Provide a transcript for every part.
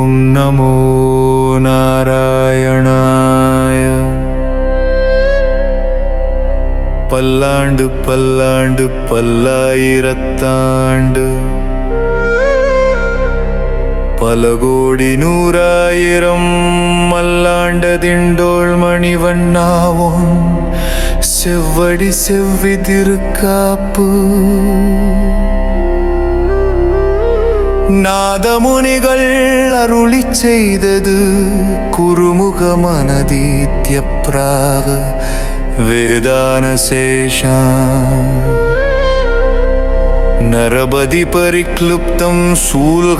ॐ नमो नारायणाय பல்லாண்டு பல்லாண்டு பல்லாயிரத்தாண்டு பல கோடி நூறாயிரம் மல்லாண்டதிண்டோள் மணிவண்ணாவும் செவ்வடி செவ்வி திருக்காப்பு நாதமுனிகள் அருளி செய்தது குருமுக மனதீத்ய பிராக வேதான சேஷா நரபதி பரிக்லுப்தம் சூல்கமாதாதுகாமக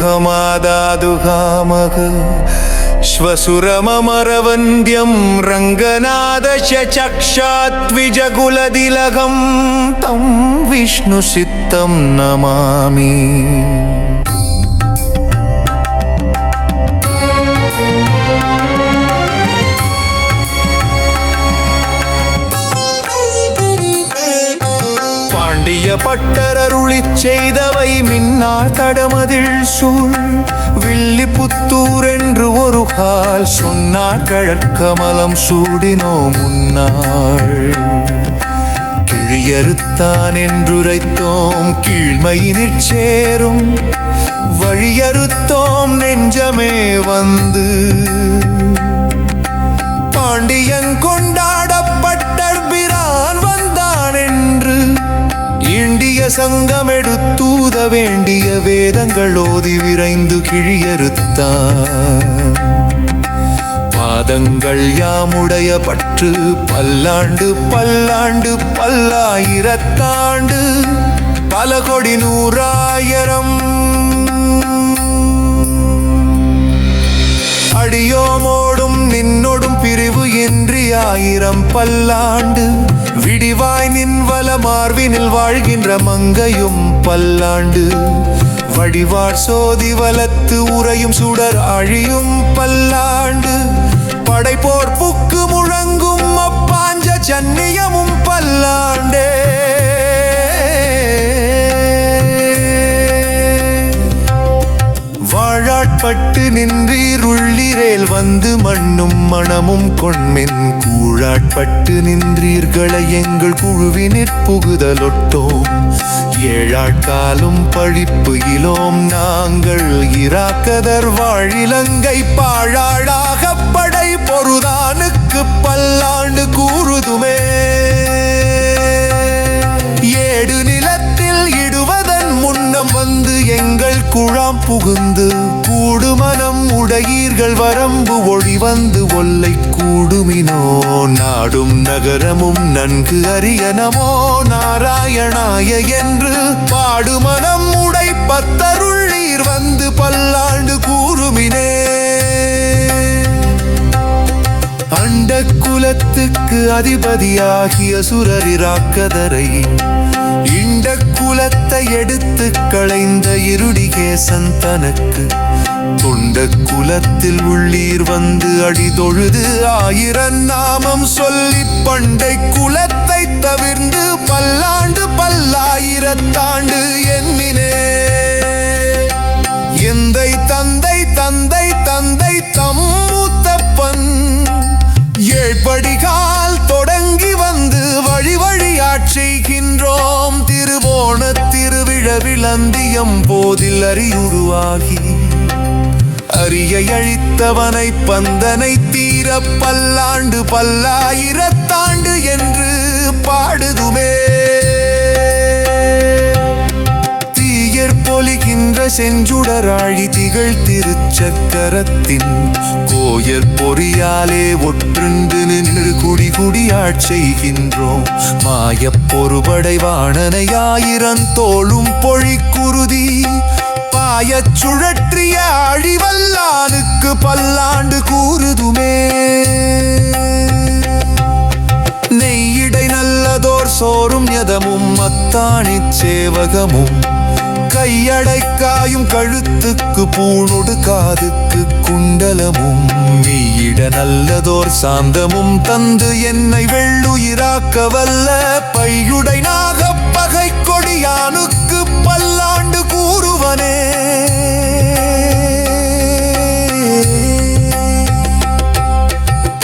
श्वसुरममरवन्द्यं रङ्गनादशचक्षात्विजकुलदिलकं तं विष्णुसित्तं नमामि பாண்டிய செய்தவை மின்னால் தடமதில் சூழ். வில்லி புத்தூர் என்று ஒரு கால் சொன்னார் கழற்கமலம் சூடினோ முன்னாள். கிழியறுத்தான் என்றுரைத்தோம் கீழ்மையினிற் சேரும். வழியறுத்தோம் நெஞ்சமே வந்து. பாண்டியன் இண்டிய சங்கம் எடுத்தூத வேண்டிய வேதங்கள் ஓதி விரைந்து கிழியறுத்தான். பாதங்கள் யாமுடைய பற்று பல்லாண்டு பல்லாண்டு பல்லாயிரத்தாண்டு. பல கொடி நூறாயிரம். அடியோமோடும் நின்னோடும் பிரிவு இன்றி ஆயிரம் பல்லாண்டு. விடிவாய் நின்வல மார்வினில் வாழ்கின்ற மங்கையும் பல்லாண்டு. வடிவார் சோதி வலத்து உறையும் சுடர் அழியும் பல்லாண்டு. படைப்போர் புக்கு முழங்கும் அப்பாஞ்ச ஜன்னியமும் பல்லாண்டு. பட்டு நின்றீர் உள்ளிரேல் வந்து மண்ணும் மணமும் கொண்மென் கூழாட்பட்டு நின்றீர்களை எங்கள் குழுவினிற் புகுதலொட்டோம். ஏழாட்காலும் பழிப்பு இலோம் நாங்கள் இராக்கதர் வாழிலங்கை பாழாளாக படை பொருதானுக்கு பல்லாண்டு கூறுதுமே. கூழாம் புகுந்து கூடுமனம் உடையீர்கள் வரம்பு ஒளி வந்து ஒல்லை கூடுமினோ? நாடும் நகரமும் நன்கு அரியனமோ நாராயணாய என்று பாடுமனம் உடை பத்தருள்ளீர் வந்து பல்லாண்டு அண்ட குலத்துக்கு அதிபதியாகிய சுரரிராக்கதரை இண்ட குலத்தை எடுத்து களைந்த இருடிகேசன் தனக்கு தொண்ட குலத்தில் உள்ளீர் வந்து அடிதொழுது ஆயிரம் நாமம் சொல்லி பண்டை குலத்தை தவிர்ந்து பல்லாண்டு பல்லாயிரத்தாண்டு எண்ணினே திருவிழ விளந்தியம் போதில் அறியுருவாகி. அரியை அழித்தவனை பந்தனை தீர பல்லாண்டு பல்லாயிரத்தாண்டு என்று பாடுதுமே. செஞ்சுடராழி திகழ் திருச்சக்கரத்தின் கோயர் பொறியாலே ஒற்றுண்டு நின்று குடி குடியாட் செய்கின்றோம். மாயப் பொறுபடை வாணனை தோளும் பொழிக்குருதி பாயச் சுழற்றிய அழிவல்லானுக்கு பல்லாண்டு கூறுதுமே. நெய்யிடை நல்லதோர் சோறும் யதமும் அத்தாணிச் சேவகமும் கையடைக்காயும் கழுத்துக்கு பூணுடுக்காதுக்கு குண்டலமும் நீயிட நல்லதோர் சாந்தமும் தந்து என்னை வெள்ளுயிராக்க வல்ல பையுடை நாக பகை கொடியானுக்கு பல்லாண்டு கூறுவனே.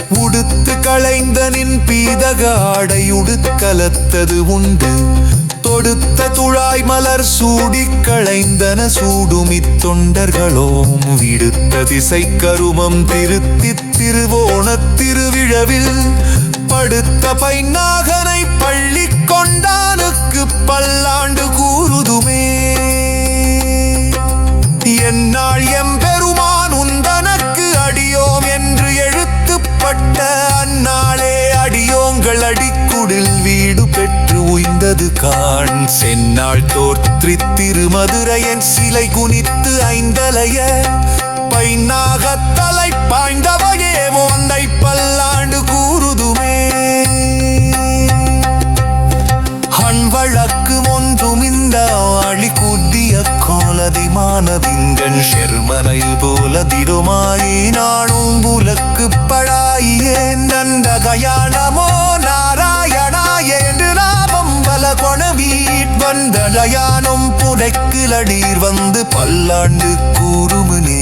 உடுத்து களைந்த பீதக ஆடை உடுக்கலத்தது உண்டு. கொடுத்த துழாய் மலர் சூடி களைந்தன சூடுமித் தொண்டர்களோம். விடுத்த திசை கருமம் திருத்தி திருவோணத் திருவிழவில் படுத்த பைநாகனை பள்ளி கொண்டானுக்கு பல்லாண்டு கூறுதுமே. என்னால் எம்பெருமான் உந்தனக்கு அடியோம் என்று எழுத்துப்பட்ட அந்நாளே அடியோங்கள் அடிக்குடில் வீடு பெற்ற உய்ந்தது காண். சென்னாள் தோற்றி திருமதுரையன் சிலை குனித்து ஐந்தலைய. பைநாகத்தலை பாய்ந்தவையே மோந்தை பல்லாண்டு கூறுதுமே. அன் வழக்கு ஒன்றும் இந்த ஆளி குத்திய கோலதி மானவிங்கன் செருமனை போல திடுமாயி நானும் புலக்கு பழாயே நந்த கயாணமோ வந்தடையானும் புடைக்கிலடீர் வந்து பல்லாண்டு கூறுமுனே.